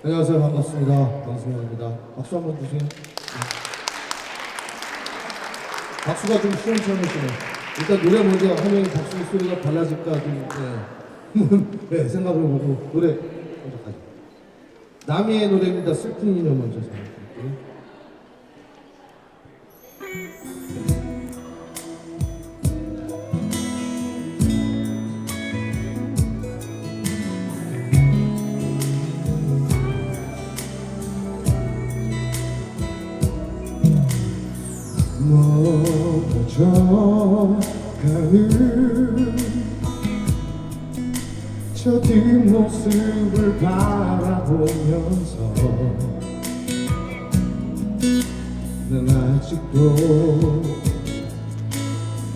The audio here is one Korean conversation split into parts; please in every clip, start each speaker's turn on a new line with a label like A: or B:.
A: 안녕하세요. 반갑습니다. 방승현입니다. 박수 한번 주세요. 네. 박수가 좀 시원시원해지네. 일단 노래 먼저 하면 박수 소리가 달라질까 좀 네. 네, 생각을 보고 노래 먼저 가죠. 남이의 노래입니다. 슬픈 인연 먼저 생각 바라보면서 난 아직도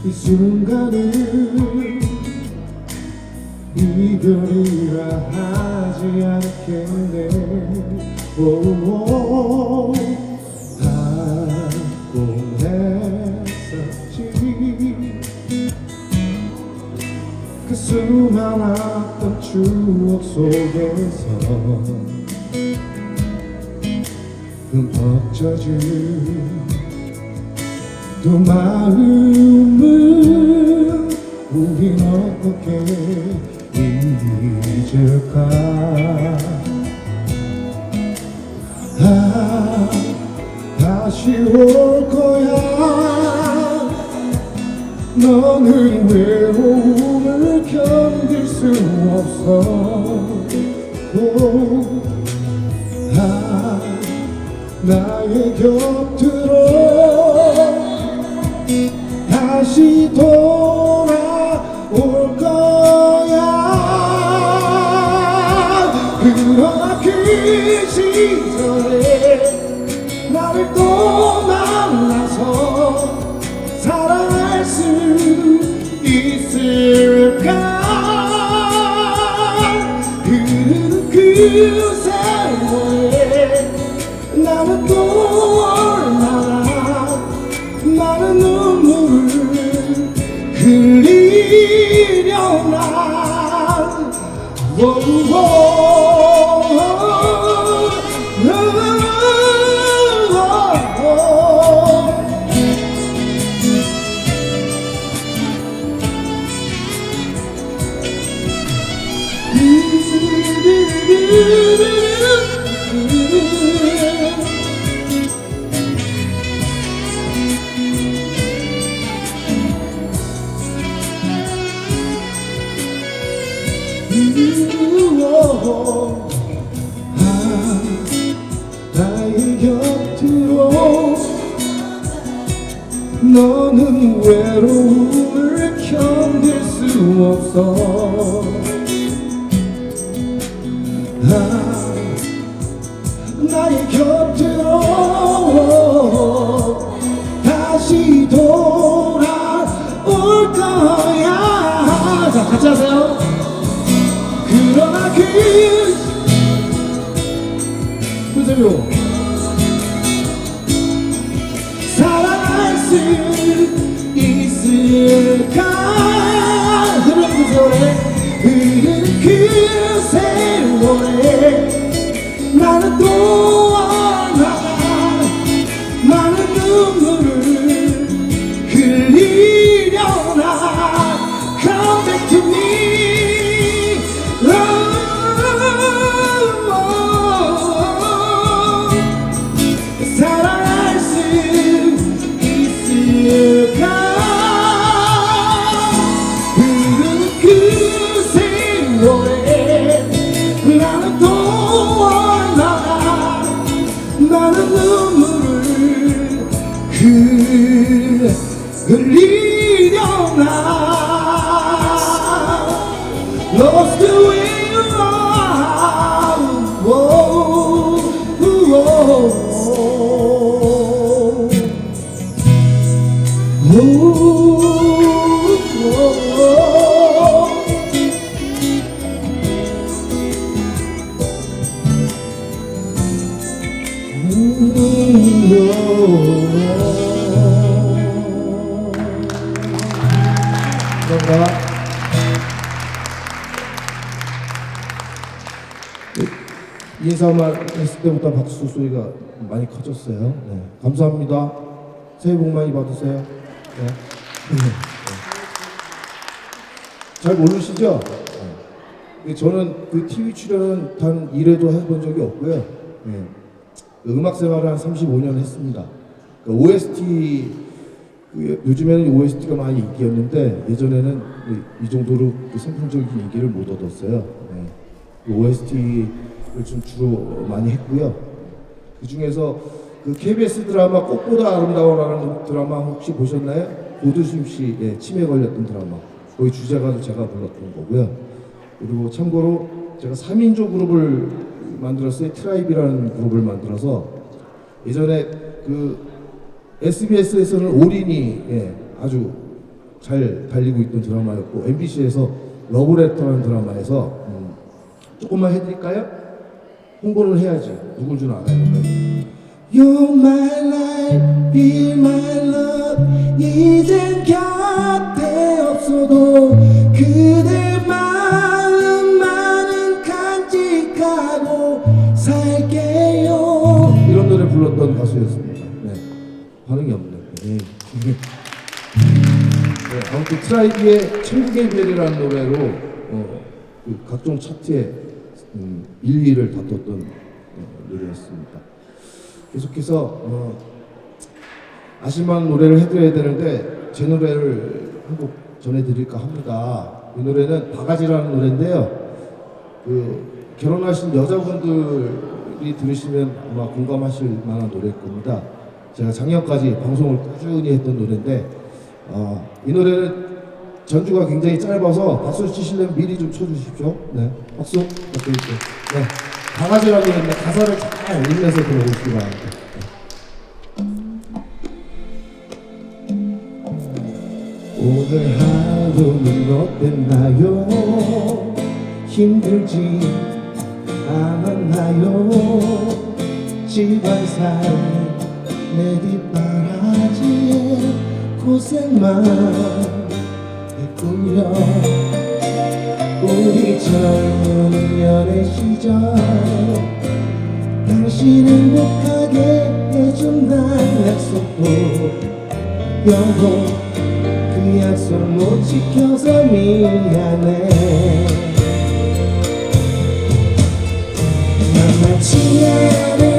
A: 이 순간을 이별이라 하지 않겠네. 오오 하고 했었지. 그 수많았던 추억 속에서 흠뻑 젖은 또 마음은 우린 어떻게 잊을까? 아 다시 올 거야 너는 외로움을 견딜 수 없어. 오, 아, 나의 곁으로 다시 돌아올 거야. 그러나 그 시절에 you. 외로움을 견딜 수 없어. 아, 나의 곁으로 다시 돌아올 거야. 자 같이 하세요. 그러나 그 그대로 세월에 Those two 때보다 박수 소리가 많이 커졌어요. 네, 감사합니다. 새해 복 많이 받으세요. 네. 네. 잘 모르시죠? 네. 저는 그 TV 출연은 단 1회도 해본 적이 없고요. 네. 그 음악 생활을 한 35년 했습니다. 그 OST 그 요즘에는 OST가 많이 인기였는데 예전에는 이- 이 정도로 그 선풍적인 인기를 못 얻었어요. 네. 그 OST를 좀 주로 많이 했고요. 그 중에서 그 KBS 드라마 꽃보다 아름다워라는 드라마 혹시 보셨나요? 고두심 씨의 치매 걸렸던 드라마. 거기 주제가도 제가 불렀던 거고요. 그리고 참고로 제가 3인조 그룹을 만들었어요. 트라이브라는 그룹을 만들어서 예전에 그 SBS에서는 올인이 예, 아주 잘 달리고 있던 드라마였고 MBC에서 러브레터라는 드라마에서 음, 조금만 해드릴까요? 홍보를 해야지 누굴 줄 알아요. You're my life, be my love 이젠 곁에 없어도 그대 마음만은 간직하고 살게요 이런 노래 불렀던 가수였습니다 네. 반응이 없네 네. 네, 아무튼 트라이브의 천국의 별이라는 노래로 어, 그 각종 차트에 음, 1, 2를 다퉜던 어, 노래였습니다. 계속해서 어, 아실만한 노래를 해드려야 되는데 제 노래를 한 곡 전해드릴까 합니다. 이 노래는 바가지라는 노래인데요. 그 결혼하신 여자분들이 들으시면 아마 공감하실 만한 노래일 겁니다. 제가 작년까지 방송을 꾸준히 했던 노래인데 어, 이 노래는 전주가 굉장히 짧아서 박수 치시려면 미리 좀 쳐주십시오. 네, 박수. 네, 바가지라고 했는데 가사를 잘 읽면서 들어보시기 바랍니다. 오늘 하루는 어땠나요? 힘들지 않았나요? 집안 살 내 뒷바라지에 고생만 했군요 우리 젊은 연애 시절 당신 행복하게 해준다는 약속도 영원 그 약속 못 지켜서 미안해. 만만치 않은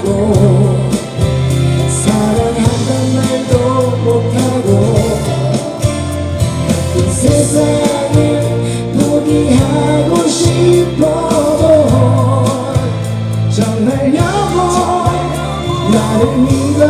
A: 못하고 사랑한단 말도 못하고 이 세상을 포기하고 싶어도 정말 여보 나를 믿어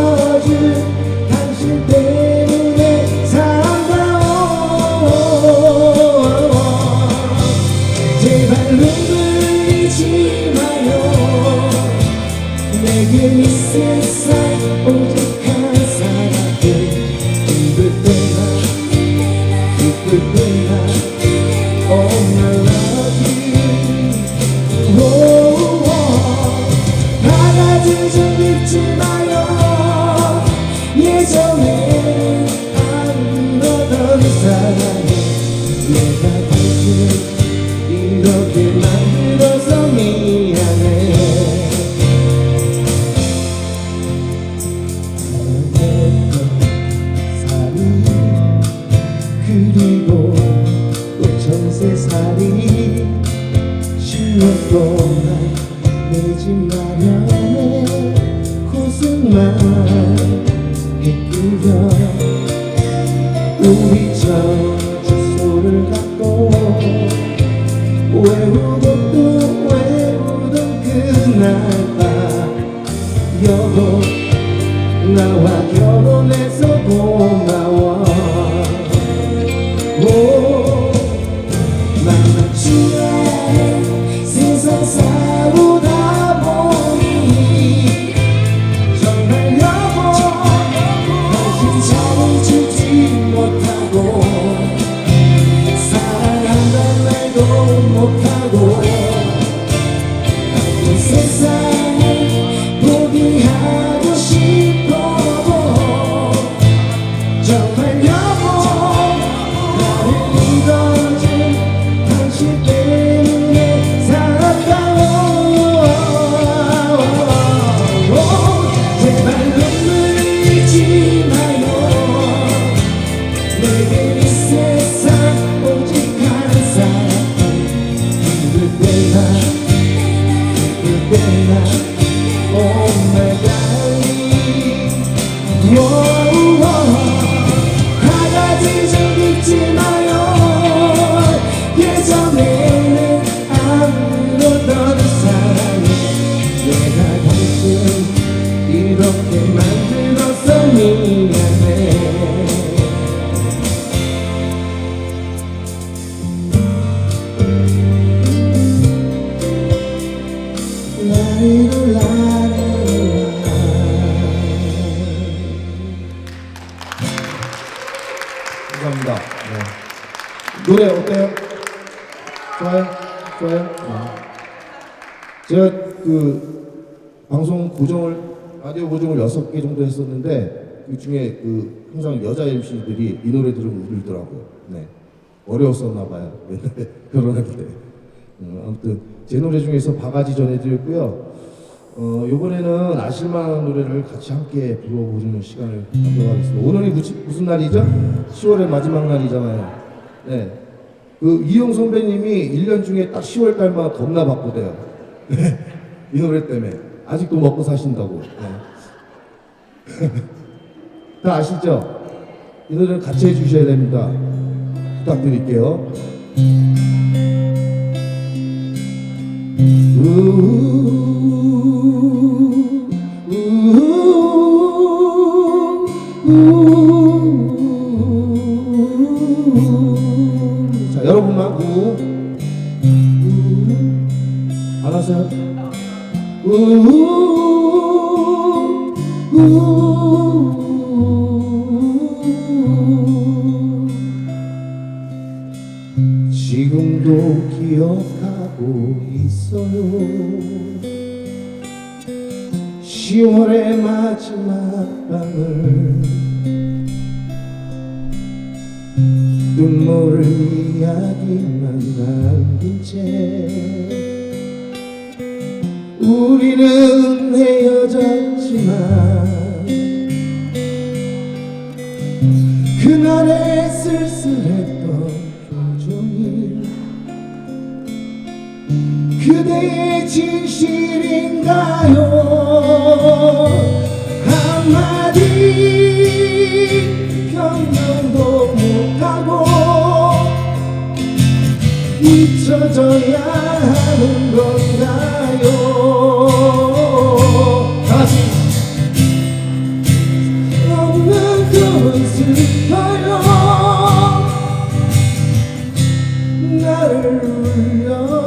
A: Bebeira, bebeira, oh 좋아요? 네. 제가 그 방송 고정을 라디오 고정을 여섯 개 정도 했었는데 그 중에 그 항상 여자 MC들이 이 노래 들으면 울더라고요. 네. 어려웠었나 봐요. 옛날에 결혼할 때. 음, 아무튼 제 노래 중에서 바가지 전해드렸고요. 어, 이번에는 아실만한 노래를 같이 함께 불러보는 시간을 갖도록 하겠습니다. 오늘이 무슨 날이죠? 10월의 마지막 날이잖아요. 네. 그 이용 선배님이 1년 중에 딱 10월 달만 겁나 바쁘대요. 이 노래 때문에. 아직도 먹고 사신다고. 네. 다 아시죠? 이 노래는 같이 해주셔야 됩니다. 부탁드릴게요. 채 우리는 헤어졌지만 그날의 쓸쓸했던 표정이 그대의 진실인가요 잊혀져야 하는 건가요? 다시. 없는 꿈은 슬퍼요. 나를 울려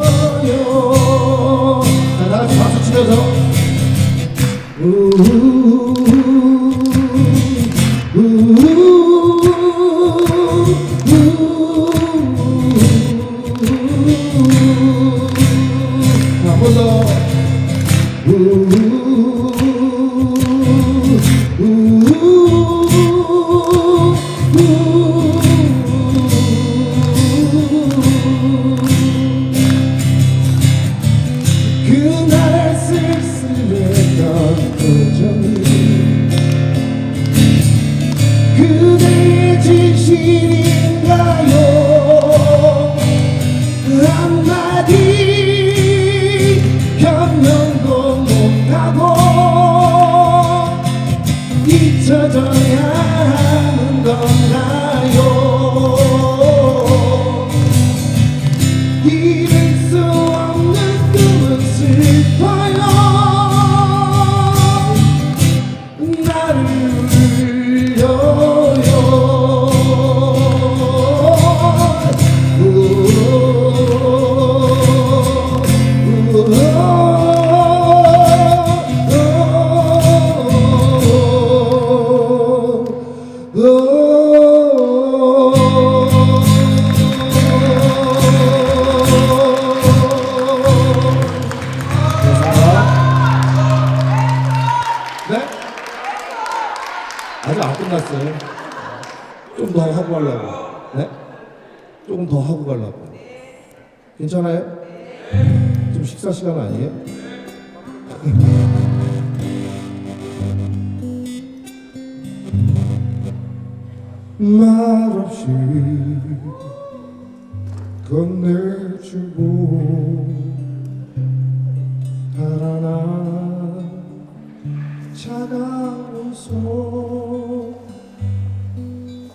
A: 하고 가려고. 네? 조금 더 하고 가려고. 괜찮아요? 지금 식사 시간 아니에요? 말없이 건네주고 달아나 차가운 손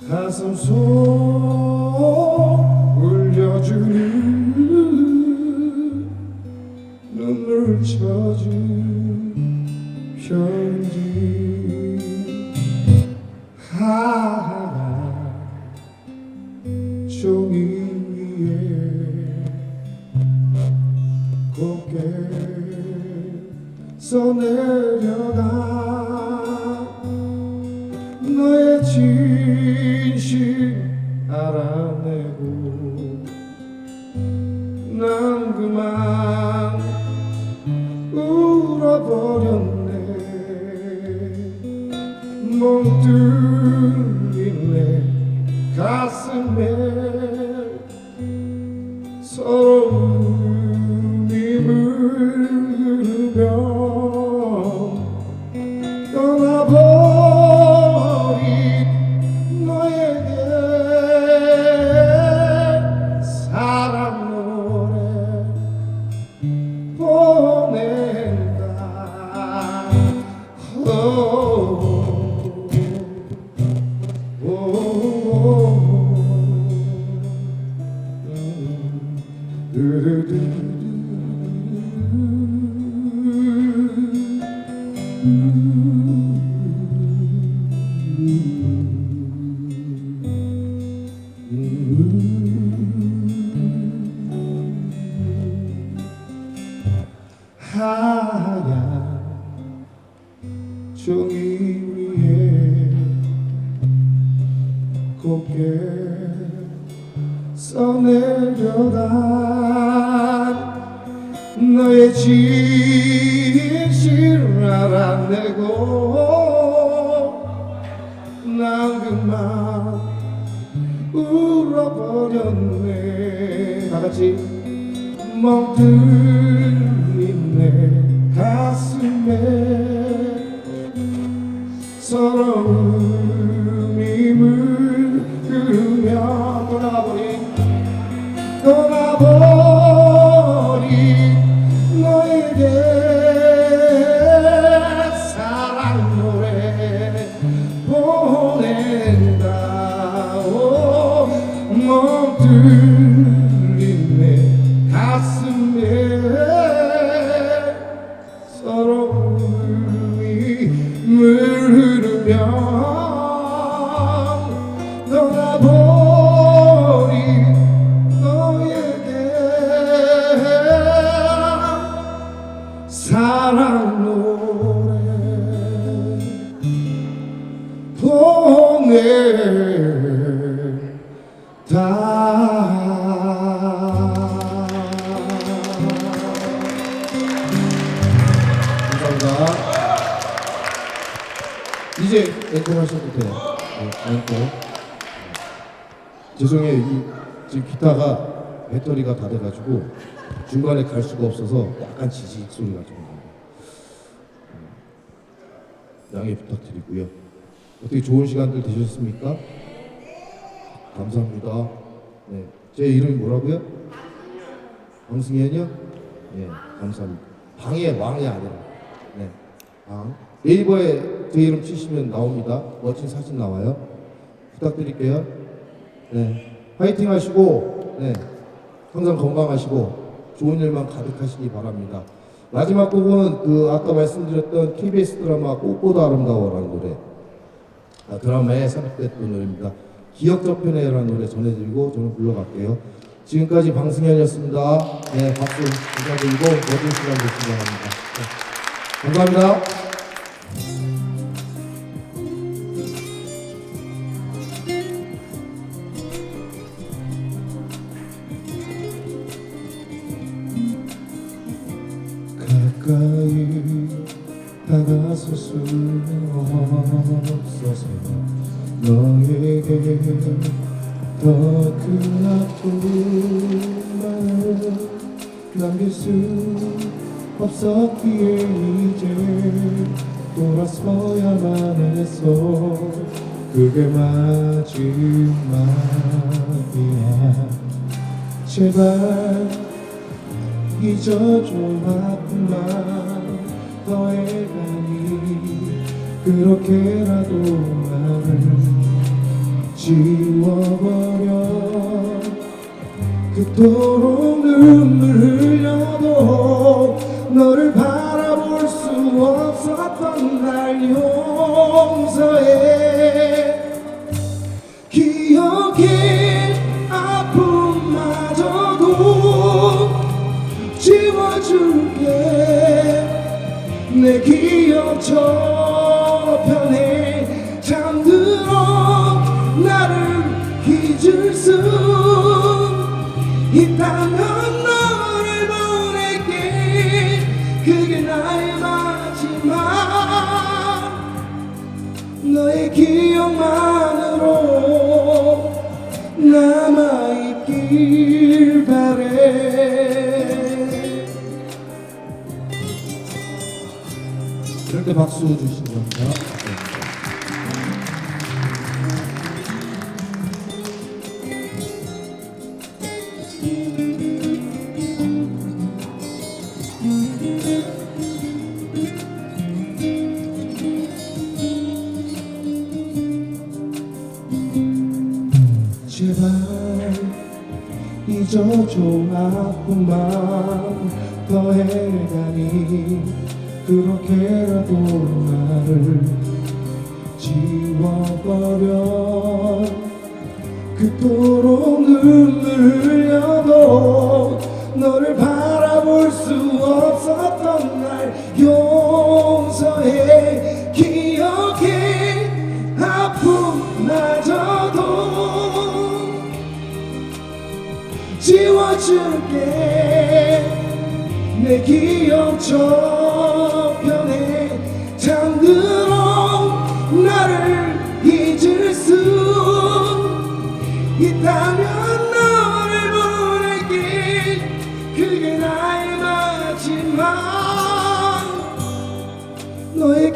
A: 가슴 속 가 감사합니다. 이제 앵콜 하셔도 돼요. 네, 앵콜. 죄송해요. 이, 지금 기타가 배터리가 다 돼가지고 중간에 갈 수가 없어서 약간 지지 소리가 좀 나요. 음, 양해 부탁드리고요. 어떻게 좋은 시간들 되셨습니까? 감사합니다. 네, 제 이름이 뭐라고요? 방승현이요? 네 감사합니다. 방의 왕이 아니라. 네, 방. 네이버에 제 이름 치시면 나옵니다. 멋진 사진 나와요. 부탁드릴게요. 네, 화이팅 하시고, 네, 항상 건강하시고, 좋은 일만 가득하시기 바랍니다. 마지막 곡은 그 아까 말씀드렸던 KBS 드라마 꽃보다 아름다워라는 노래, 아, 드라마에 삽입됐던 노래입니다. 기억 저편에라는 노래 전해드리고 저는 불러갈게요. 지금까지 방승현이었습니다. 네, 박수 부탁드리고 모든 시간 되시기 바랍니다. 네, 감사합니다. 너에게 더 큰 아픔을 남길 수 없었기에 이제 돌아서야만 했어 그게 마지막이야 제발 잊어줘 아픈 맘 너의 간이 그렇게라도 나를 지워버려. 그토록 눈물 흘려도 너를 바라볼 수 없었던 날 용서해. 기억해 아픔마저도 지워줄게. 내 기억 저편 박수 주시기 바랍니다. 제발 잊어줘 마음 더해가니 그렇게라도 나를 지워버려. 그토록 눈물 흘려도 너를 바라볼 수 없었던 날 용서해. 기억해. 아픔마저도 지워줄게. 내 기억 저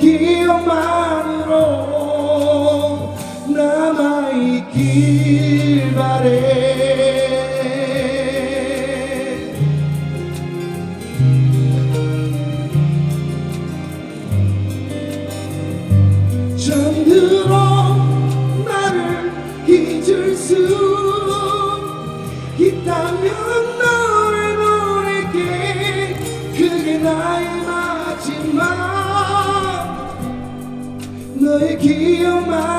A: 기억만으로 남아있길 바래. 잠들어 나를 잊을 수 있다면 너의 기